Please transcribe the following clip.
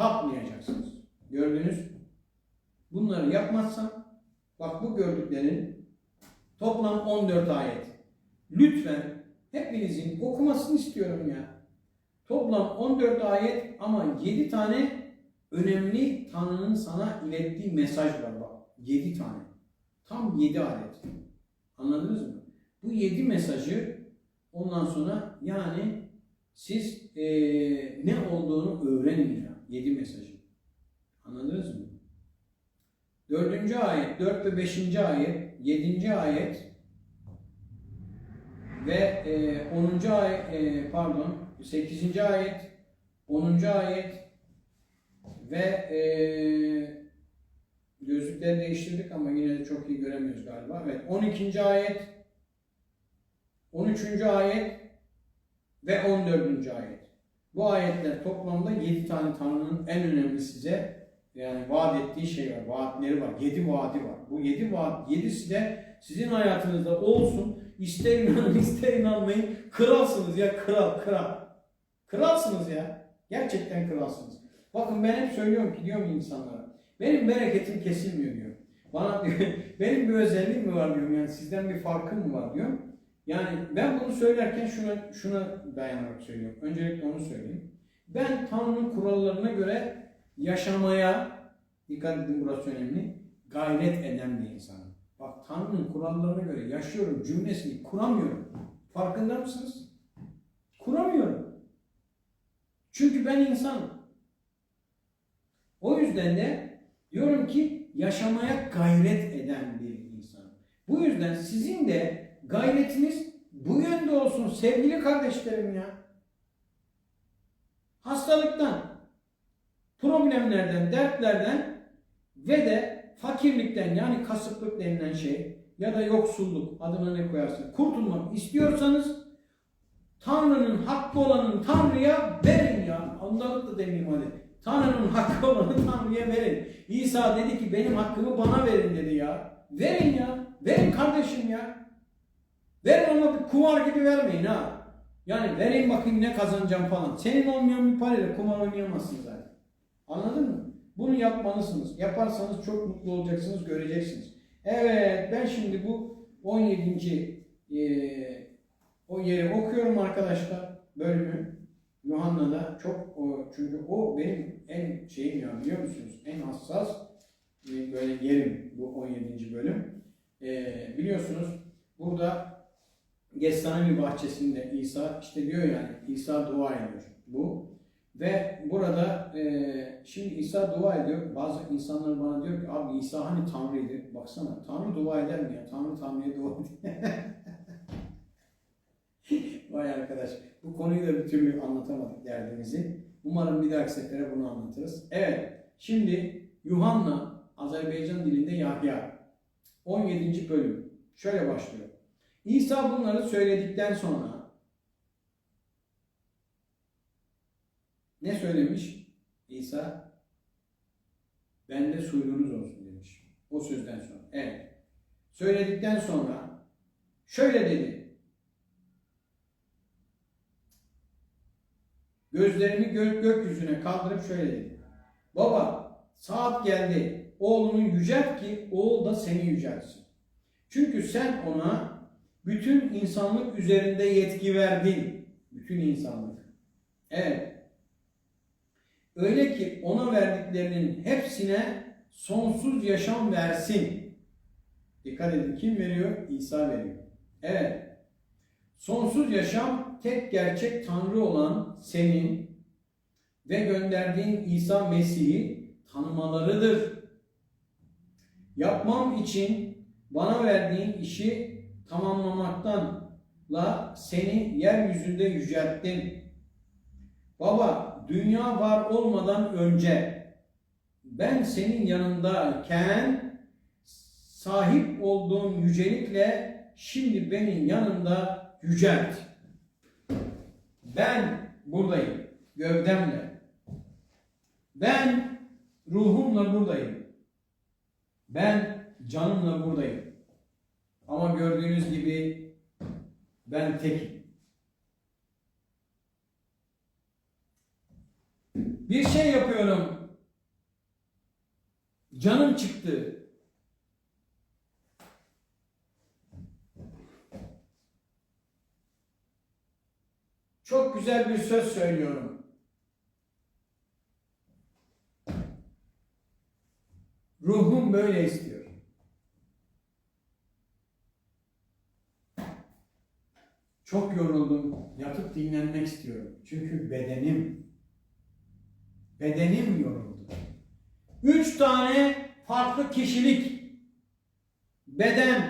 Tatmayacaksınız. Gördünüz. Bunları yapmazsam bak bu gördüklerin toplam 14 ayet. Lütfen hepinizin okumasını istiyorum ya. Toplam 14 ayet ama 7 tane önemli Tanrı'nın sana ilettiği mesaj var bak. 7 tane. Tam 7 adet. Anladınız mı? Bu 7 mesajı ondan sonra yani siz eee, ne olduğunu öğrenin ya. 7 mesajı. Anladınız mı? Dördüncü ayet, 4 ve 5. ayet, 7. ayet ve e, 10. ayet, e, pardon 8. ayet, 10. ayet ve e, gözlükleri değiştirdik ama yine de çok iyi göremiyoruz galiba. Evet 12. ayet, 13. ayet ve 14. ayet. Bu ayetler toplamda 7 tane Tanrı'nın en önemli size yani vaat ettiği şey var, vaatleri var. 7 vaadi var. Bu 7 vaat, 7'si de sizin hayatınızda olsun. İster inanın ister inanmayın. Kralsınız ya kral, kral. Kralsınız ya. Gerçekten kralsınız. Bakın ben hep söylüyorum ki diyorum insanlara. Benim bereketim kesilmiyor diyor. Bana benim bir özelliğim mi var diyorum yani sizden bir farkım mı var diyorum. Yani ben bunu söylerken şuna, şuna dayanarak söylüyorum. Öncelikle onu söyleyeyim. Ben Tanrı'nın kurallarına göre yaşamaya, dikkat edin burası önemli, gayret eden bir insanım. Bak Tanrı'nın kurallarına göre yaşıyorum cümlesini kuramıyorum. Farkında mısınız? Kuramıyorum. Çünkü ben insanım. O yüzden de diyorum ki yaşamaya gayret eden bir insanım. Bu yüzden sizin de gayretiniz bu yönde olsun sevgili kardeşlerim ya. Hastalıktan, problemlerden, dertlerden ve de fakirlikten yani kasıplık denilen şey ya da yoksulluk adına ne koyarsın kurtulmak istiyorsanız Tanrı'nın hakkı olanın Tanrı'ya verin ya. Allah'ı da demeyeyim hadi. Tanrı'nın hakkı olanı Tanrı'ya verin. İsa dedi ki benim hakkımı bana verin dedi ya. Verin ya. Verin kardeşim ya. Verin ama bir kumar gibi vermeyin ha. Yani vereyim bakayım ne kazanacağım falan. Senin olmayan bir parayla kumar oynayamazsın zaten. Anladın mı? Bunu yapmalısınız. Yaparsanız çok mutlu olacaksınız, göreceksiniz. Evet, ben şimdi bu 17. eee, o yeri okuyorum arkadaşlar. Bölümü. Yuhanna'da çok o, çünkü o benim en şeyim ya biliyor musunuz? En hassas e, böyle yerim bu 17. bölüm. Eee, biliyorsunuz burada Gestani bahçesinde İsa işte diyor yani İsa dua ediyor bu. Ve burada e, şimdi İsa dua ediyor. Bazı insanlar bana diyor ki abi İsa hani Tanrı'ydı. Baksana Tanrı dua eder mi ya? Tanrı Tanrı'ya dua eder. Vay arkadaş. Bu konuyu da bir türlü anlatamadık derdimizi. Umarım bir dahaki sefere bunu anlatırız. Evet. Şimdi Yuhanna Azerbaycan dilinde Yahya 17. bölüm. Şöyle başlıyor. İsa bunları söyledikten sonra ne söylemiş İsa? Bende suyunuz olsun demiş. O sözden sonra. Evet. Söyledikten sonra şöyle dedi. Gözlerimi gök gökyüzüne kaldırıp şöyle dedi. Baba saat geldi. Oğlunu yücelt ki oğul da seni yüceltsin. Çünkü sen ona bütün insanlık üzerinde yetki verdin. Bütün insanlık. Evet. Öyle ki ona verdiklerinin hepsine sonsuz yaşam versin. Dikkat edin kim veriyor? İsa veriyor. Evet. Sonsuz yaşam tek gerçek Tanrı olan senin ve gönderdiğin İsa Mesih'i tanımalarıdır. Yapmam için bana verdiğin işi tamamlamaktanla seni yeryüzünde yücelttim. Baba, dünya var olmadan önce ben senin yanındayken sahip olduğum yücelikle şimdi benim yanımda yücelt. Ben buradayım, gövdemle. Ben ruhumla buradayım. Ben canımla buradayım. Ama gördüğünüz gibi ben tekim. Bir şey yapıyorum. Canım çıktı. Çok güzel bir söz söylüyorum. Ruhum böyle istiyor. Çok yoruldum. Yatıp dinlenmek istiyorum. Çünkü bedenim bedenim yoruldu. Üç tane farklı kişilik beden